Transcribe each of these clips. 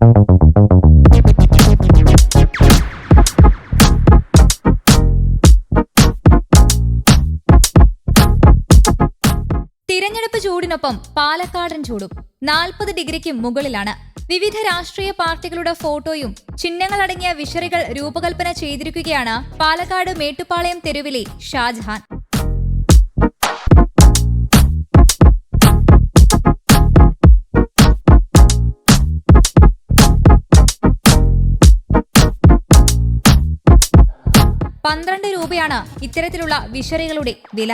തിരഞ്ഞെടുപ്പ് ചൂടിനൊപ്പം പാലക്കാടൻ ചൂടും. നാൽപ്പത് ഡിഗ്രിക്ക് മുകളിലാണ്. വിവിധ രാഷ്ട്രീയ പാർട്ടികളുടെ ഫോട്ടോയും ചിഹ്നങ്ങളടങ്ങിയ വിഷറികൾ രൂപകൽപ്പന ചെയ്തിരിക്കുകയാണ് പാലക്കാട് മേട്ടുപാളയം തെരുവിലെ ഷാജഹാൻ. പന്ത്രണ്ട് രൂപയാണ് ഇത്തരത്തിലുള്ള വിഷറികളുടെ വില.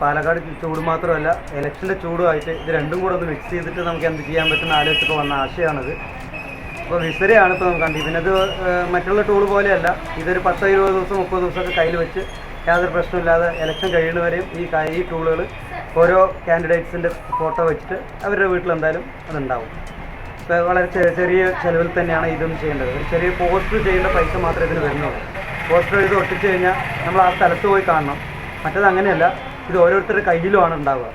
പാലക്കാട് ചൂട് മാത്രമല്ല ഇലക്ഷന്റെ ചൂടുമായിട്ട് ഇത് രണ്ടും കൂടെ ഒന്ന് മിക്സ് ചെയ്തിട്ട് നമുക്ക് എന്ത് ചെയ്യാൻ പറ്റുന്ന ആലോചിച്ചപ്പോൾ വന്ന ആശയമാണത് അപ്പോൾ വിസരയാണ് ഇപ്പോൾ നമുക്ക് കണ്ടിരിക്കുന്നത്. പിന്നെ ഇത് മറ്റുള്ള ടൂൾ പോലെയല്ല. ഇതൊരു പത്തോ ഇരുപത് ദിവസം മുപ്പത് ദിവസമൊക്കെ കയ്യിൽ വെച്ച് യാതൊരു പ്രശ്നമില്ലാതെ ഇലക്ഷൻ കഴിയുന്നവരെയും ഈ ഈ ടൂളുകൾ ഓരോ കാൻഡിഡേറ്റ്സിന്റെ ഫോട്ടോ വെച്ചിട്ട് അവരുടെ വീട്ടിൽ എന്തായാലും അതുണ്ടാവും. ഇപ്പോൾ വളരെ ചെറിയ ചിലവിൽ തന്നെയാണ് ഇതും ചെയ്യേണ്ടത്. ഒരു ചെറിയ പോസ്റ്റർ ചെയ്യേണ്ട പൈസ മാത്രമേ ഇതിന് വരുന്നുള്ളൂ. പോസ്റ്റർ എഴുതി ഒട്ടിച്ച് കഴിഞ്ഞാൽ നമ്മൾ ആ സ്ഥലത്ത് പോയി കാണണം. മറ്റത് അങ്ങനെയല്ല ഇത് ഓരോരുത്തരുടെ കയ്യിലുമാണ് ഉണ്ടാവുക.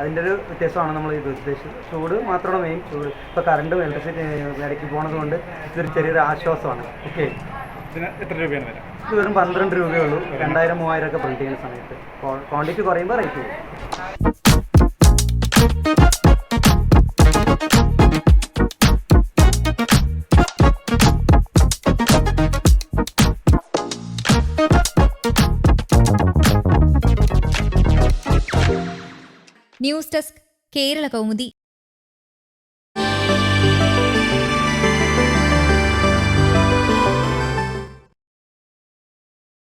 അതിന്റെ ഒരു വ്യത്യാസമാണ് നമ്മൾ ഇത് ഉദ്ദേശിച്ചത്. ചൂട് മാത്രമാണ് മെയിൻ ചൂട് ഇപ്പോൾ കറണ്ടും ഇലക്ട്രിസിറ്റി ഇടയ്ക്ക് പോണത് കൊണ്ട് ഇതൊരു ചെറിയൊരു ആശ്വാസമാണ്. ഓക്കെ എത്ര രൂപയാണ് വരാം ഇത് വെറും പന്ത്രണ്ട് രൂപയേ ഉള്ളൂ. രണ്ടായിരം മൂവായിരം ഒക്കെ പ്രിന്റ് ചെയ്യുന്ന സമയത്ത്. ക്വാണ്ടിറ്റി കുറയുമ്പോൾ റേറ്റ് പോകും ന്യൂസ് ഡെസ്ക് കേരള കൗമുദി.